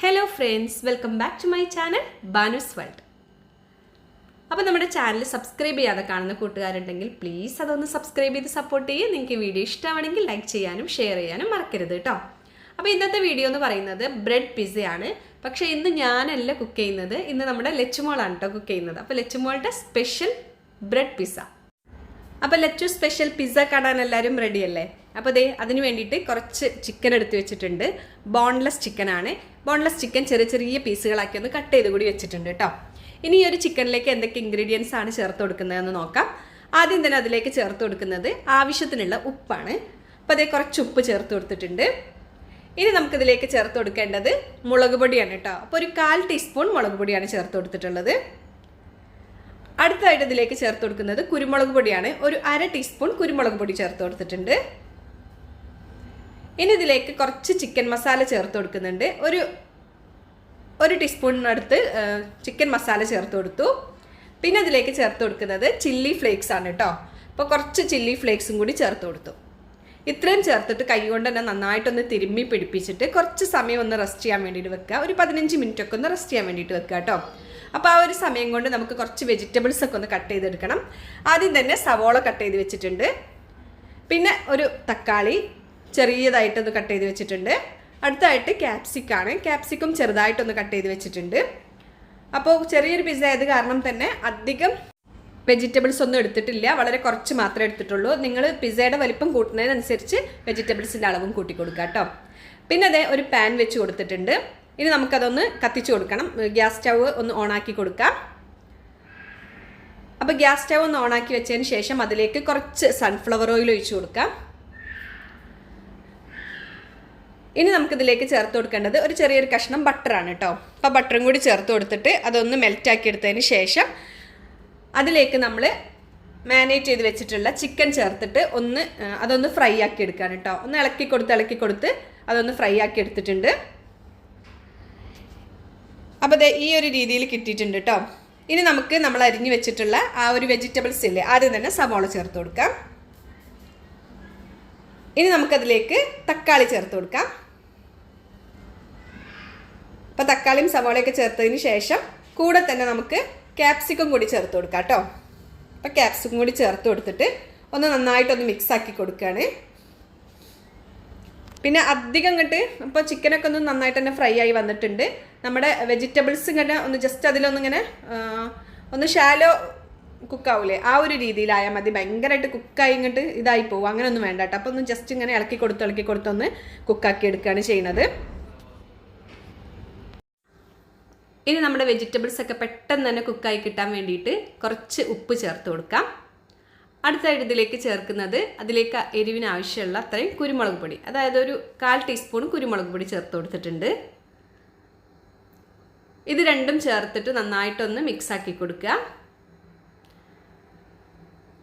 Hello friends welcome back to my channel Banu's world അപ്പോൾ നമ്മുടെ channel subscribe ചെയ്യാതെ കാണുന്ന കൂട്ടുകാരുണ്ടെങ്കിൽ പ്ലീസ് അതൊന്ന് സബ്സ്ക്രൈബ് ചെയ്ത് സപ്പോർട്ട് ചെയ്യുക നിങ്ങൾക്ക് വീഡിയോ ഇഷ്ടമാണെങ്കിൽ ലൈക്ക് ചെയ്യാനും ഷെയർ ചെയ്യാനും മറക്കരുത് കേട്ടോ അപ്പോൾ ഇന്നത്തെ വീഡിയോ എന്ന് പറയുന്നത് ബ്രെഡ് പിസയാണ് പക്ഷേ ഇന്ന് ഞാനല്ല കുക്ക് ചെയ്യുന്നത്. ഇന്ന് നമ്മുടെ ലച്ചുമോളാണ് കേട്ടോ കുക്ക് ചെയ്യുന്നത്. അപ്പോൾ ലച്ചുമോളുടെ സ്പെഷ്യൽ ബ്രെഡ് പിസ്സ അപ്പോൾ ലച്ചു സ്പെഷ്യൽ പിസ്സ കാണാൻ എല്ലാവരും റെഡിയല്ലേ അപ്പോൾ ദേ അതിന് വേണ്ടിയിട്ട് കുറച്ച് ചിക്കൻ എടുത്ത് വെച്ചിട്ടുണ്ട്. ബോൺലെസ് ചിക്കനാണ് ബോൺലെസ് ചിക്കൻ ചെറിയ ചെറിയ പീസുകളാക്കി ഒന്ന് കട്ട് ചെയ്ത് കൂടി വെച്ചിട്ടുണ്ട് കേട്ടോ. ഇനി ഈ ഒരു ചിക്കനിലേക്ക് എന്തൊക്കെ ഇൻഗ്രീഡിയൻസ് ആണ് ചേർത്ത് കൊടുക്കുന്നതെന്ന് നോക്കാം. ആദ്യം തന്നെ അതിലേക്ക് ചേർത്ത് കൊടുക്കുന്നത് ആവശ്യത്തിനുള്ള ഉപ്പാണ്. അപ്പോൾ അതേ കുറച്ച് ഉപ്പ് ചേർത്ത് കൊടുത്തിട്ടുണ്ട്. ഇനി നമുക്കിതിലേക്ക് ചേർത്ത് കൊടുക്കേണ്ടത് മുളക് പൊടിയാണ് കേട്ടോ. അപ്പോൾ ഒരു കാൽ ടീസ്പൂൺ മുളക് പൊടിയാണ് ചേർത്ത് കൊടുത്തിട്ടുള്ളത്. അടുത്തതായിട്ട് ഇതിലേക്ക് ചേർത്ത് കൊടുക്കുന്നത് കുരുമുളക് പൊടിയാണ്. ഒരു അര ടീസ്പൂൺ കുരുമുളക് പൊടി ചേർത്ത് കൊടുത്തിട്ടുണ്ട്. ഇനി ഇതിലേക്ക് കുറച്ച് ചിക്കൻ മസാല ചേർത്ത് കൊടുക്കുന്നുണ്ട്. ഒരു ഒരു ടീസ്പൂണിനടുത്ത് ചിക്കൻ മസാല ചേർത്ത് കൊടുത്തു. പിന്നെ ഇതിലേക്ക് ചേർത്ത് കൊടുക്കുന്നത് ചില്ലി ഫ്ലേക്സ് ആണ് കേട്ടോ അപ്പോൾ കുറച്ച് ചില്ലി ഫ്ലേക്സും കൂടി ചേർത്ത് കൊടുത്തു. ഇത്രയും ചേർത്തിട്ട് കൈ കൊണ്ട് തന്നെ നന്നായിട്ടൊന്ന് തിരുമ്മി പിടിപ്പിച്ചിട്ട് കുറച്ച് സമയം ഒന്ന് റെസ്റ്റ് ചെയ്യാൻ വേണ്ടിയിട്ട് വെക്കുക. ഒരു പതിനഞ്ച് മിനിറ്റ് ഒക്കെ ഒന്ന് റെസ്റ്റ് ചെയ്യാൻ വേണ്ടിയിട്ട് വെക്കുക കേട്ടോ അപ്പോൾ ആ ഒരു സമയം കൊണ്ട് നമുക്ക് കുറച്ച് വെജിറ്റബിൾസ് ഒക്കെ ഒന്ന് കട്ട് ചെയ്തെടുക്കണം. ആദ്യം തന്നെ സവോള കട്ട് ചെയ്ത് വെച്ചിട്ടുണ്ട്. പിന്നെ ഒരു തക്കാളി ചെറിയതായിട്ടൊന്ന് കട്ട് ചെയ്ത് വെച്ചിട്ടുണ്ട്. അടുത്തായിട്ട് ക്യാപ്സിക്കാണ് ക്യാപ്സിക്കും ചെറുതായിട്ടൊന്ന് കട്ട് ചെയ്ത് വെച്ചിട്ടുണ്ട്. അപ്പോൾ ചെറിയൊരു പിസ്സ ആയത് കാരണം തന്നെ അധികം വെജിറ്റബിൾസ് ഒന്നും എടുത്തിട്ടില്ല. വളരെ കുറച്ച് മാത്രമേ എടുത്തിട്ടുള്ളൂ. നിങ്ങൾ പിസ്സയുടെ വലിപ്പം കൂട്ടുന്നതിനനുസരിച്ച് വെജിറ്റബിൾസിന്റെ അളവും കൂട്ടി കൊടുക്കുക കേട്ടോ. പിന്നെ അതേ ഒരു പാൻ വെച്ച് കൊടുത്തിട്ടുണ്ട്. ഇനി നമുക്കതൊന്ന് കത്തിച്ചു കൊടുക്കണം. ഗ്യാസ് സ്റ്റവ് ഒന്ന് ഓണാക്കി കൊടുക്കാം. അപ്പോൾ ഗ്യാസ് സ്റ്റവ് ഒന്ന് ഓണാക്കി വെച്ചതിന് ശേഷം അതിലേക്ക് കുറച്ച് സൺഫ്ലവർ ഓയിൽ ഒഴിച്ചു കൊടുക്കാം. ഇനി നമുക്കിതിലേക്ക് ചേർത്ത് കൊടുക്കേണ്ടത് ഒരു ചെറിയൊരു കഷ്ണം ബട്ടറാണ് കേട്ടോ അപ്പോൾ ബട്ടറും കൂടി ചേർത്ത് കൊടുത്തിട്ട് അതൊന്ന് മെൽറ്റാക്കി എടുത്തതിന് ശേഷം അതിലേക്ക് നമ്മൾ മാനേറ്റ് ചെയ്ത് വെച്ചിട്ടുള്ള ചിക്കൻ ചേർത്തിട്ട് ഒന്ന് അതൊന്ന് ഫ്രൈ ആക്കി എടുക്കാൻ കേട്ടോ ഒന്ന് ഇളക്കി കൊടുത്ത് ഇളക്കി കൊടുത്ത് അതൊന്ന് ഫ്രൈ ആക്കി എടുത്തിട്ടുണ്ട്. അപ്പോൾ ദേ ഈ ഒരു രീതിയിൽ കിട്ടിയിട്ടുണ്ട് കേട്ടോ ഇനി നമുക്ക് നമ്മൾ അരിഞ്ഞു വെച്ചിട്ടുള്ള ആ ഒരു വെജിറ്റബിൾസ് ഇല്ലേ ആദ്യം തന്നെ സവാള ചേർത്ത് കൊടുക്കാം. ഇനി നമുക്കതിലേക്ക് തക്കാളി ചേർത്ത് കൊടുക്കാം. അപ്പോൾ തക്കാളിയും സവാളയൊക്കെ ചേർത്തതിന് ശേഷം കൂടെ തന്നെ നമുക്ക് ക്യാപ്സിക്കം കൂടി ചേർത്ത് കൊടുക്കാം കേട്ടോ. അപ്പോൾ ക്യാപ്സിക്കം കൂടി ചേർത്ത് കൊടുത്തിട്ട് ഒന്ന് നന്നായിട്ടൊന്ന് മിക്സാക്കി കൊടുക്കുകയാണ്. പിന്നെ അധികം ഇങ്ങോട്ട് ഇപ്പോൾ ചിക്കനൊക്കെ ഒന്ന് നന്നായിട്ട് തന്നെ ഫ്രൈ ആയി വന്നിട്ടുണ്ട്. നമ്മുടെ വെജിറ്റബിൾസ് ഇങ്ങനെ ഒന്ന് ജസ്റ്റ് അതിലൊന്നിങ്ങനെ ഒന്ന് ഷാലോ കുക്കാവൂലേ ആ ഒരു രീതിയിലായാൽ മതി. ഭയങ്കരമായിട്ട് കുക്കായി ഇങ്ങോട്ട് ഇതായി പോകും അങ്ങനെയൊന്നും വേണ്ട കേട്ടോ. അപ്പോൾ ഒന്ന് ജസ്റ്റ് ഇങ്ങനെ ഇളക്കി കൊടുത്ത് ഇളക്കി കൊടുത്തൊന്ന് കുക്കാക്കി എടുക്കുകയാണ് ചെയ്യുന്നത്. ഇനി നമ്മുടെ വെജിറ്റബിൾസ് ഒക്കെ പെട്ടെന്ന് തന്നെ കുക്കായി കിട്ടാൻ വേണ്ടിയിട്ട് കുറച്ച് ഉപ്പ് ചേർത്ത് കൊടുക്കാം. അടുത്തായിട്ട് ഇതിലേക്ക് ചേർക്കുന്നത് അതിലേക്ക് എരിവിന് ആവശ്യമുള്ള അത്രയും കുരുമുളക് പൊടി. അതായത് ഒരു കാൽ ടീസ്പൂൺ കുരുമുളക് പൊടി ചേർത്ത് കൊടുത്തിട്ടുണ്ട്. ഇത് രണ്ടും ചേർത്തിട്ട് നന്നായിട്ടൊന്ന് മിക്സ് ആക്കി കൊടുക്കുക.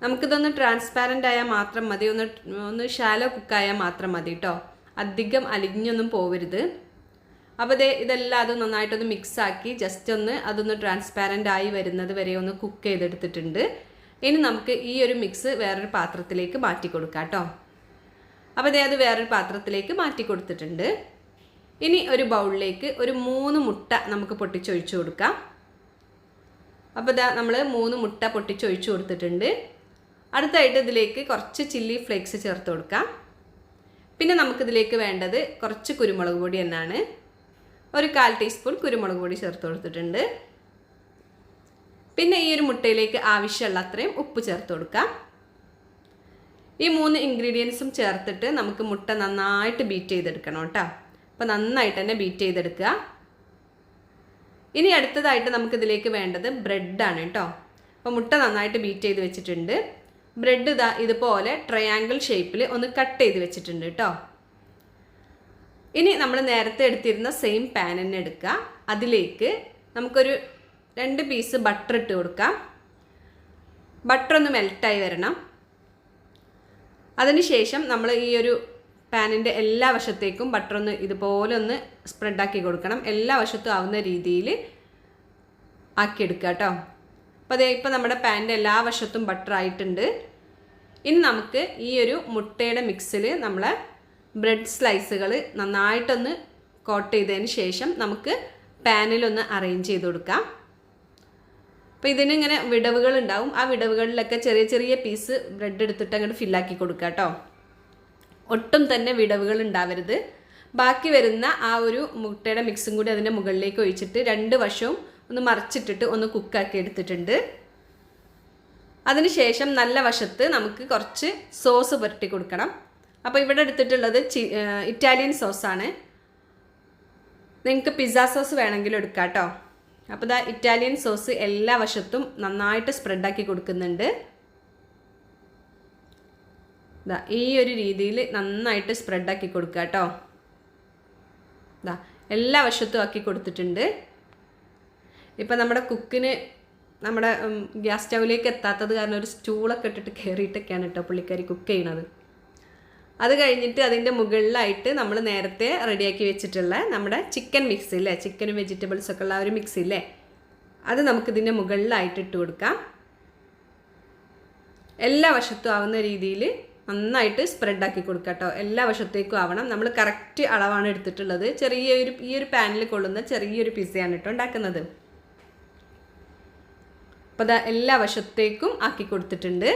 നമുക്കിതൊന്ന് ട്രാൻസ്പാരന്റ് ആയാൽ മാത്രം മതി. ഒന്ന് ഒന്ന് ഷാലോ കുക്കായാൽ മാത്രം മതി കേട്ടോ അധികം അലിഞ്ഞൊന്നും പോവരുത്. അപ്പോൾ ദേ ഇതെല്ലാം അത് നന്നായിട്ടൊന്ന് മിക്സാക്കി ജസ്റ്റ് ഒന്ന് അതൊന്ന് ട്രാൻസ്പാരന്റ് ആയി വരുന്നത് വരെ ഒന്ന് കുക്ക് ചെയ്തെടുത്തിട്ടുണ്ട്. ഇനി നമുക്ക് ഈ ഒരു മിക്സ് വേറൊരു പാത്രത്തിലേക്ക് മാറ്റി കൊടുക്കാം കേട്ടോ അപ്പോൾ ദേ അത് വേറൊരു പാത്രത്തിലേക്ക് മാറ്റി കൊടുത്തിട്ടുണ്ട്. ഇനി ഒരു ബൗളിലേക്ക് ഒരു മൂന്ന് മുട്ട നമുക്ക് പൊട്ടിച്ചൊഴിച്ചു കൊടുക്കാം. അപ്പോൾ ഇതാ നമ്മൾ മൂന്ന് മുട്ട പൊട്ടിച്ചൊഴിച്ചു കൊടുത്തിട്ടുണ്ട്. അടുത്തായിട്ട് ഇതിലേക്ക് കുറച്ച് ചില്ലി ഫ്ലേക്സ് ചേർത്ത് കൊടുക്കാം. പിന്നെ നമുക്കിതിലേക്ക് വേണ്ടത് കുറച്ച് കുരുമുളക് പൊടി എന്നാണ്. ഒരു കാൽ ടീസ്പൂൺ കുരുമുളക് പൊടി ചേർത്ത് കൊടുത്തിട്ടുണ്ട്. പിന്നെ ഈ ഒരു മുട്ടയിലേക്ക് ആവശ്യമുള്ള അത്രയും ഉപ്പ് ചേർത്ത് കൊടുക്കാം. ഈ മൂന്ന് ഇൻഗ്രീഡിയൻസും ചേർത്തിട്ട് നമുക്ക് മുട്ട നന്നായിട്ട് ബീറ്റ് ചെയ്തെടുക്കണം കേട്ടോ. അപ്പോൾ നന്നായിട്ട് തന്നെ ബീറ്റ് ചെയ്തെടുക്കുക. ഇനി അടുത്തതായിട്ട് നമുക്കിതിലേക്ക് വേണ്ടത് ബ്രെഡാണ് കേട്ടോ. അപ്പോൾ മുട്ട നന്നായിട്ട് ബീറ്റ് ചെയ്ത് വെച്ചിട്ടുണ്ട്. ബ്രെഡ് ഇതാ ഇതുപോലെ ട്രയാങ്കിൾ ഷേപ്പിൽ ഒന്ന് കട്ട് ചെയ്ത് വെച്ചിട്ടുണ്ട് കേട്ടോ. ഇനി നമ്മൾ നേരത്തെ എടുത്തിരുന്ന സെയിം പാൻ തന്നെ എടുക്കുക. അതിലേക്ക് നമുക്കൊരു രണ്ട് പീസ് ബട്ടർ ഇട്ട് കൊടുക്കാം. ബട്ടർ ഒന്ന് മെൽറ്റായി വരണം. അതിനുശേഷം നമ്മൾ ഈ ഒരു പാനിന്റെ എല്ലാ വശത്തേക്കും ബട്ടർ ഒന്ന് ഇതുപോലെ ഒന്ന് സ്പ്രെഡാക്കി കൊടുക്കണം. എല്ലാ വശത്തും ആവുന്ന രീതിയിൽ ആക്കിയെടുക്കുക കേട്ടോ. അപ്പോൾ അതേ ഇപ്പോൾ നമ്മുടെ പാനിന്റെ എല്ലാ വശത്തും ബട്ടർ ആയിട്ടുണ്ട്. ഇനി നമുക്ക് ഈ ഒരു മുട്ടയുടെ മിക്സിൽ നമ്മളെ ബ്രെഡ് സ്ലൈസുകൾ നന്നായിട്ടൊന്ന് കോട്ട് ചെയ്തതിന് ശേഷം നമുക്ക് പാനിലൊന്ന് അറേഞ്ച് ചെയ്ത് കൊടുക്കാം. അപ്പോൾ ഇതിനിങ്ങനെ വിടവുകൾ ഉണ്ടാവും ആ വിടവുകളിലൊക്കെ ചെറിയ ചെറിയ പീസ് ബ്രെഡ് എടുത്തിട്ട് അങ്ങോട്ട് ഫില്ലാക്കി കൊടുക്കുക കേട്ടോ ഒട്ടും തന്നെ വിടവുകൾ ഉണ്ടാവരുത്. ബാക്കി വരുന്ന ആ ഒരു മുട്ടയുടെ മിക്സും കൂടി അതിന്റെ മുകളിലേക്ക് ഒഴിച്ചിട്ട് രണ്ട് വശവും ഒന്ന് മറിച്ചിട്ടിട്ട് ഒന്ന് കുക്കാക്കി എടുത്തിട്ടുണ്ട്. അതിനുശേഷം നല്ല വശത്ത് നമുക്ക് കുറച്ച് സോസ് പുരട്ടി കൊടുക്കണം. അപ്പോൾ ഇവിടെ എടുത്തിട്ടുള്ളത് ഇറ്റാലിയൻ സോസാണ് നിങ്ങൾക്ക് പിസ്സ സോസ് വേണമെങ്കിലും എടുക്കാം കേട്ടോ അപ്പോൾ ഇതാ ഇറ്റാലിയൻ സോസ് എല്ലാ വശത്തും നന്നായിട്ട് സ്പ്രെഡാക്കി കൊടുക്കുന്നുണ്ട്. ഇതാ ഈ ഒരു രീതിയിൽ നന്നായിട്ട് സ്പ്രെഡാക്കി കൊടുക്കുക കേട്ടോ ഇതാ എല്ലാ വശത്തും ആക്കി കൊടുത്തിട്ടുണ്ട്. ഇപ്പം നമ്മുടെ കുക്കിന് നമ്മുടെ ഗ്യാസ് സ്റ്റൗവിലേക്ക് എത്താത്തത് കാരണം ഒരു സ്റ്റൂളൊക്കെ ഇട്ടിട്ട് കയറിയിട്ടൊക്കെയാണ് കേട്ടോ പുള്ളിക്കാരി കുക്ക് ചെയ്യണത്. അത് കഴിഞ്ഞിട്ട് അതിന്റെ മുകളിലായിട്ട് നമ്മൾ നേരത്തെ റെഡിയാക്കി വെച്ചിട്ടുള്ള നമ്മുടെ ചിക്കൻ മിക്സ് ഇല്ലേ? ചിക്കനും വെജിറ്റബിൾസ് ഒക്കെ ഉള്ള ഒരു മിക്സ് ഇല്ലേ? അത് നമുക്കിതിന്റെ മുകളിലായിട്ട് ഇട്ട് കൊടുക്കാം. എല്ലാ വശത്തും ആവുന്ന രീതിയിൽ നന്നായിട്ട് സ്പ്രെഡാക്കി കൊടുക്കുക കേട്ടോ. എല്ലാ വശത്തേക്കും ആവണം. നമ്മൾ കറക്റ്റ് അളവാണ് എടുത്തിട്ടുള്ളത്. ചെറിയൊരു ഈ ഒരു പാനിൽ കൊള്ളുന്ന ചെറിയൊരു പിസയാണ് കേട്ടോ ഉണ്ടാക്കുന്നത്. അപ്പോൾ എല്ലാ വശത്തേക്കും ആക്കി കൊടുത്തിട്ടുണ്ട്.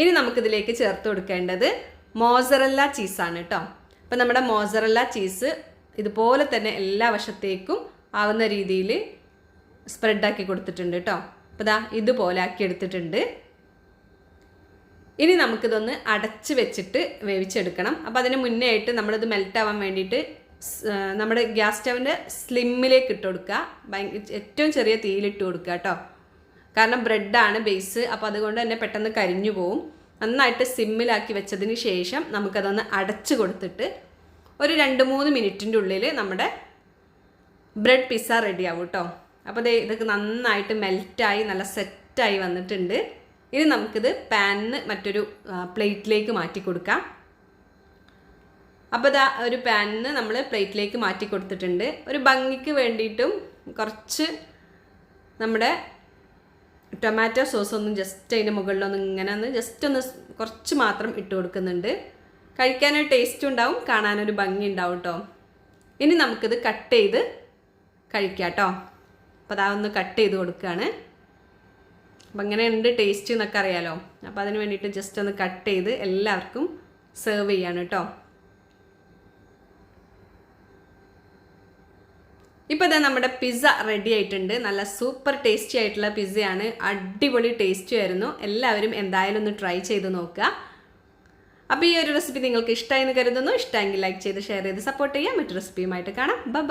ഇനി നമുക്കിതിലേക്ക് ചേർത്ത് കൊടുക്കേണ്ടത് മോസറല്ല ചീസാണ് കേട്ടോ അപ്പം നമ്മുടെ മോസറല്ല ചീസ് ഇതുപോലെ തന്നെ എല്ലാ വശത്തേക്കും ആവുന്ന രീതിയിൽ സ്പ്രെഡാക്കി കൊടുത്തിട്ടുണ്ട് കേട്ടോ അപ്പോൾ ദാ ഇതുപോലെ ആക്കി എടുത്തിട്ടുണ്ട്. ഇനി നമുക്കിതൊന്ന് അടച്ച് വെച്ചിട്ട് വേവിച്ചെടുക്കണം. അപ്പോൾ അതിന് മുന്നേ ആയിട്ട് നമ്മളിത് മെൽറ്റ് ആവാൻ വേണ്ടിയിട്ട് നമ്മുടെ ഗ്യാസ് സ്റ്റവിന്റെ സ്ലിമ്മിലേക്ക് ഇട്ട് കൊടുക്കുക. ഏറ്റവും ചെറിയ തീയിലിട്ട് കൊടുക്കുക കേട്ടോ കാരണം ബ്രെഡാണ് ബേസ് അപ്പോൾ അതുകൊണ്ട് തന്നെ പെട്ടെന്ന് കരിഞ്ഞു പോവും. നന്നായിട്ട് സിമ്മിലാക്കി വെച്ചതിന് ശേഷം നമുക്കതൊന്ന് അടച്ചു കൊടുത്തിട്ട് ഒരു രണ്ട് മൂന്ന് മിനിറ്റിന്റെ ഉള്ളിൽ നമ്മുടെ ബ്രെഡ് പിസ്സ റെഡി ആവും കേട്ടോ അപ്പോൾ ദേ ഇതൊക്കെ നന്നായിട്ട് മെൽറ്റായി നല്ല സെറ്റായി വന്നിട്ടുണ്ട്. ഇനി നമുക്കിത് പാനിന് മറ്റൊരു പ്ലേറ്റിലേക്ക് മാറ്റി കൊടുക്കാം. അപ്പോൾ ഇതാ ഒരു പാനിന് നമ്മൾ പ്ലേറ്റിലേക്ക് മാറ്റി കൊടുത്തിട്ടുണ്ട്. ഒരു ഭംഗിക്ക് വേണ്ടിയിട്ടും കുറച്ച് നമ്മുടെ ടൊമാറ്റോ സോസ് ഒന്നും ജസ്റ്റ് അതിന്റെ മുകളിലൊന്ന് ഇങ്ങനെ ഒന്ന് ജസ്റ്റ് ഒന്ന് കുറച്ച് മാത്രം ഇട്ട് കൊടുക്കുന്നുണ്ട്. കഴിക്കാനൊരു ടേസ്റ്റ് ഉണ്ടാവും കാണാനൊരു ഭംഗി ഉണ്ടാവും കേട്ടോ ഇനി നമുക്കിത് കട്ട് ചെയ്ത് കഴിക്കാം കേട്ടോ അപ്പോൾ അതാ ഒന്ന് കട്ട് ചെയ്ത് കൊടുക്കുകയാണ് അപ്പം ഉണ്ട് ടേസ്റ്റ് എന്നൊക്കെ അറിയാലോ. അപ്പോൾ അതിന് വേണ്ടിയിട്ട് ജസ്റ്റ് ഒന്ന് കട്ട് ചെയ്ത് എല്ലാവർക്കും സെർവ് ചെയ്യാണ് കേട്ടോ ഇപ്പോൾ ഇതാ നമ്മുടെ പിസ്സ റെഡി ആയിട്ടുണ്ട്. നല്ല സൂപ്പർ ടേസ്റ്റി ആയിട്ടുള്ള പിസ്സയാണ് അടിപൊളി ടേസ്റ്റി ആയിരുന്നു. എല്ലാവരും എന്തായാലും ഒന്ന് ട്രൈ ചെയ്ത് നോക്കുക. അപ്പോൾ ഈ ഒരു റെസിപ്പി നിങ്ങൾക്ക് ഇഷ്ടമായി എന്ന് കരുതുന്നു. ഇഷ്ടമെങ്കിൽ ലൈക്ക് ചെയ്ത് ഷെയർ ചെയ്ത് സപ്പോർട്ട് ചെയ്യാം മറ്റു റെസിപ്പിയുമായിട്ട് കാണാം. ബൈ